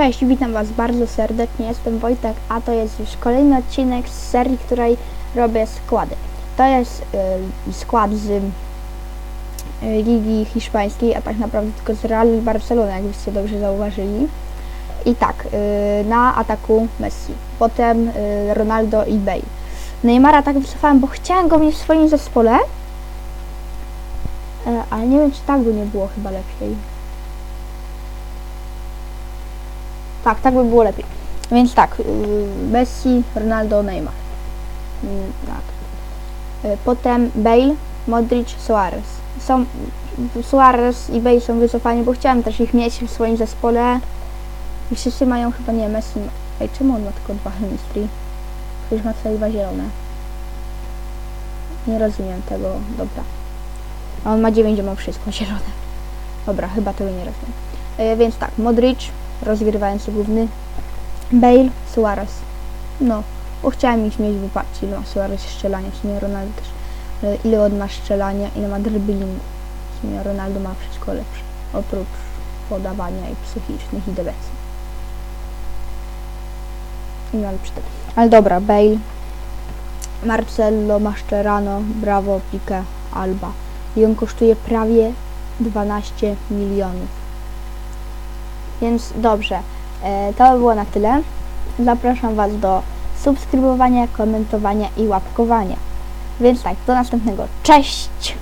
Cześć, witam Was bardzo serdecznie, jestem Wojtek, a to jest już kolejny odcinek z serii, której robię składy. To jest y, skład z y, Ligi Hiszpańskiej, a tak naprawdę tylko z Real Barcelona, jakbyście dobrze zauważyli. I tak, y, na ataku Messi, potem y, Ronaldo i Bale. Neymara tak wycofałem, bo chciałem go mieć w swoim zespole, e, ale nie wiem, czy tak by nie było chyba lepiej. Tak, tak by było lepiej. Więc tak, yy, Messi, Ronaldo, Neymar. Mm, tak. Yy, Potem Bale, Modric, Suarez. Są, Suarez i Bale są wycofani, bo chciałem też ich mieć w swoim zespole. I wszyscy mają chyba, nie, Messi ma. Ej, czemu on ma tylko dwa chemistry? Przecież ma tutaj dwa zielone. Nie rozumiem tego, dobra. A on ma 9, a ma wszystko zielone. Dobra, chyba tego nie rozumiem. Yy, więc tak, Modric, rozgrywający główny. Bale, Suarez. No, bo chciałem ich mieć wyparcie. Ile ma Suarez strzelania, w sumie Ronaldo też. Ale ile on ma strzelania, ile ma driblingu. W sumie Ronaldo ma wszystko lepsze. Oprócz podawania i psychicznych i depresji. I ma lepsze. Ale dobra, Bale, Marcelo, Mascherano, Bravo, Pique, Alba. I on kosztuje prawie 12 milionów. Więc dobrze, e, to by było na tyle. Zapraszam Was do subskrybowania, komentowania i łapkowania. Więc tak, do następnego. Cześć!